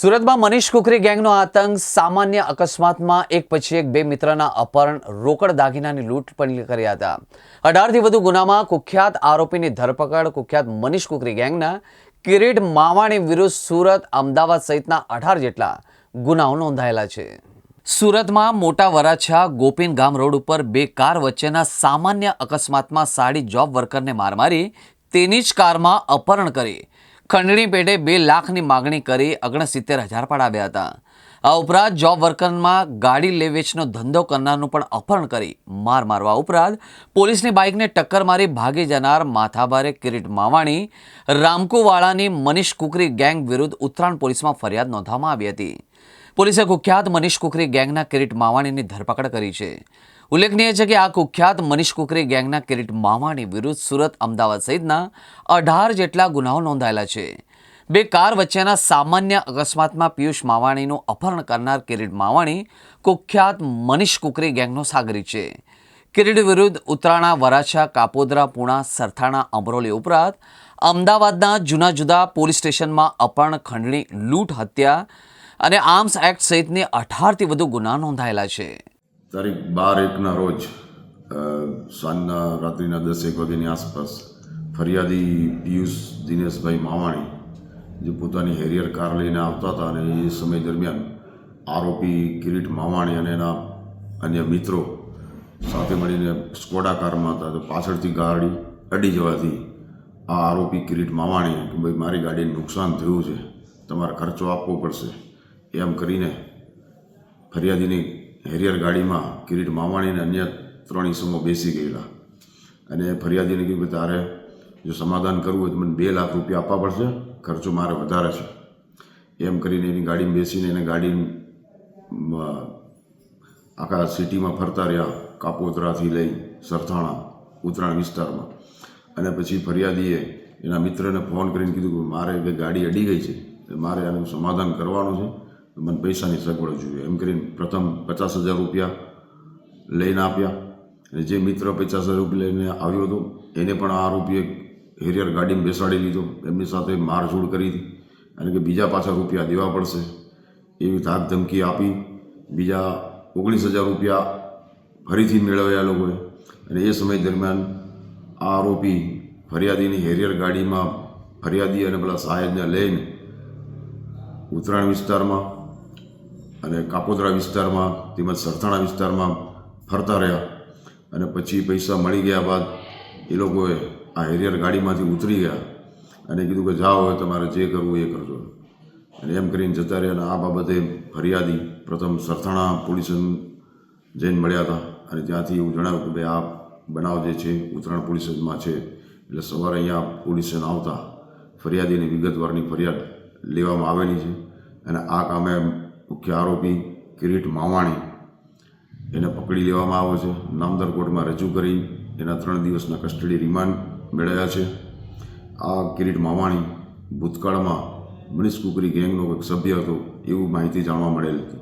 સુરતમાં મનીષ કુકરી ગેંગનો આતંક સામાન્ય અકસ્માતમાં એક પછી એક બે મિત્રના અપહરણ, રોકડ દાગીનાની લૂંટ પણ કર્યા હતા. અઢારથી વધુ ગુનામાં કુખ્યાત આરોપીની ધરપકડ, કુખ્યાત મનીષ કુકરી ગેંગના કિરીટ માવાણી વિરુદ્ધ સુરત, અમદાવાદ સહિતના અઢાર જેટલા ગુનાઓ નોંધાયેલા છે. સુરતમાં મોટા વરાછા ગોપીન ગામ રોડ ઉપર બે કાર વચ્ચેના સામાન્ય અકસ્માતમાં સાડી જોબ વર્કરને માર મારી તેની જ કારમાં અપહરણ કરી ખંડણી પેટે બે લાખની માગણી કરી ઓગણસિત્તેર હજાર પડાવ્યા હતા. આ ઉપરાંત જોબ વર્કરમાં ગાડી લે વેચનો ધંધો કરનારનું પણ અપહરણ કરી માર મારવા ઉપરાંત પોલીસની બાઇકને ટક્કર મારી ભાગી જનાર માથાભારે કિરીટ માવાણી, રામકુવાળાની મનીષ કુકરી ગેંગ વિરુદ્ધ ઉત્તરાયણ પોલીસમાં ફરિયાદ નોંધવામાં આવી હતી. પોલીસે કુખ્યાત મનીષ કુકરી ગેંગના કિરીટ માવાણીની ધરપકડ કરી છે. ઉલ્લેખનીય છે કે આ કુખ્યાત મનીષ કુકરી ગેંગના કિરીટ માવાણી વિરુદ્ધ સુરત અમદાવાદ સહિતના અઢાર જેટલા ગુનાઓ નોંધાયેલા છે. બે કાર વચ્ચેના સામાન્ય અકસ્માતમાં પિયુષ માવાણીનું અપહરણ કરનાર કિરીટ માવાણી કુખ્યાત મનીષ કુકરી ગેંગનો સાગરી છે. કિરીટ વિરુદ્ધ ઉત્તરાણા વરાછા, કાપોદરા, પુણા, સરથાણા, અમરોલી ઉપરાંત અમદાવાદના જુદા જુદા પોલીસ સ્ટેશનમાં અપહરણ, ખંડણી, લૂંટ, હત્યા અને આર્મ્સ એક્ટ સહિતની અઢારથી વધુ ગુના નોંધાયેલા છે. તારીખ બાર એકના રોજ સાંજના રાત્રિના દસ એક વાગ્યાની આસપાસ ફરિયાદી પિયુષ દિનેશભાઈ માવાણી, જે પોતાની હેરિયર કાર લઈને આવતા હતા અને એ સમય દરમિયાન આરોપી કિરીટ માવાણી અને એના અન્ય મિત્રો સાથે મળીને સ્કોડા કારમાં હતા, તો પાછળથી ગાડી અડી જવાથી આ આરોપી કિરીટ માવાણી કે ભાઈ મારી ગાડીને નુકસાન થયું છે, તમારે ખર્ચો આપવો પડશે. એમ કરીને ફરિયાદીની હેરિયર ગાડીમાં કિરીટ માવાણી અને અન્ય ત્રણ ઈસમો બેસી ગયેલા. અને ફરિયાદીને કીધું કે તારે જો સમાધાન કરવું હોય તો મને બે લાખ રૂપિયા આપવા પડશે, ખર્ચો મારે વધારે છે. એમ કરીને એની ગાડીમાં બેસીને એને ગાડી આખા સિટીમાં ફરતા રહ્યા, કાપોદરાથી લઈ સરથાણા, ઉત્તરાયણ વિસ્તારમાં. અને પછી ફરિયાદીએ એના મિત્રને ફોન કરીને કીધું કે મારે ગાડી અડી ગઈ છે મારે આનું સમાધાન કરવાનું છે. મને પૈસાની સગવડ જોઈએ. એમ કરીને પ્રથમ પચાસ હજાર રૂપિયા લઈને આપ્યા. અને જે મિત્ર પચાસ હજાર રૂપિયા લઈને આવ્યો હતો, એને પણ આ આરોપીએ હેરિયર ગાડીમાં બેસાડી લીધો. એમની સાથે મારઝૂડ કરી હતી. અને કે બીજા પાછા રૂપિયા દેવા પડશે એવી ધાક ધમકી આપી. બીજા ઓગણીસ હજાર રૂપિયા ફરીથી મેળવ્યા લોકોએ. અને એ સમય દરમિયાન આ આરોપી ફરિયાદીની હેરિયર ગાડીમાં ફરિયાદી અને પેલા સાહેબને લઈને ઉત્તરાયણ વિસ્તારમાં અને કાપોદરા વિસ્તારમાં તેમજ સરથાણા વિસ્તારમાં ફરતા રહ્યા અને પછી પૈસા મળી ગયા બાદ એ લોકોએ આ હેરિયર ગાડીમાંથી ઉતરી ગયા અને કીધું કે જાઓ, હવે તમારે જે કરવું એ કરજો. અને એમ કરીને જતા રહ્યા અને આ બાબતે ફરિયાદી પ્રથમ સરથાણા પોલીસ જઈને મળ્યા હતા અને ત્યાંથી એવું જણાવ્યું કે, ભાઈ, આ બનાવ જે છે, ઉત્તરાયણ પોલીસમાં છે. એટલે સવારે અહીંયા પોલીસ આવતા ફરિયાદીની વિગતવારની ફરિયાદ લેવામાં આવેલી છે અને આ કામે મુખ્ય આરોપી કિરીટ માવાણી એને પકડી લેવામાં આવ્યો છે. નામદાર કોર્ટમાં રજૂ કરી એના ત્રણ દિવસના કસ્ટડી રિમાન્ડ મેળવ્યા છે. આ કિરીટ માવાણી ભૂતકાળમાં મનીષ કુકરી ગેંગનો એક સભ્ય હતો એવું માહિતી જાણવા મળેલ હતી.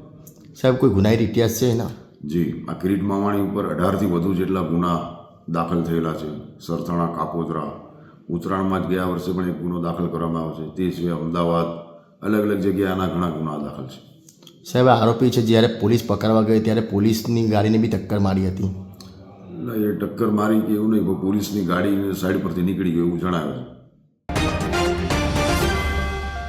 સાહેબ કોઈ ગુનાહિત ઇતિહાસ છે એના? જી આ કિરીટ માવાણી ઉપર અઢારથી વધુ જેટલા ગુના દાખલ થયેલા છે. સરથાણા કાપોદરા ઉત્તરાયણમાં જ ગયા વર્ષે પણ એક ગુનો દાખલ કરવામાં આવ્યો છે. તે સિવાય અમદાવાદ અલગ અલગ જગ્યાએ આના ઘણા ગુના દાખલ છે. સાહેબ આરોપી છે, જ્યારે પોલીસ પકડવા ગઈ ત્યારે પોલીસની ગાડીને બી ટક્કર મારી હતી. ના, એ ટક્કર મારી કે એવું નહીં પોલીસની ગાડી સાઈડ પરથી નીકળી ગયું એવું જણાવે છે.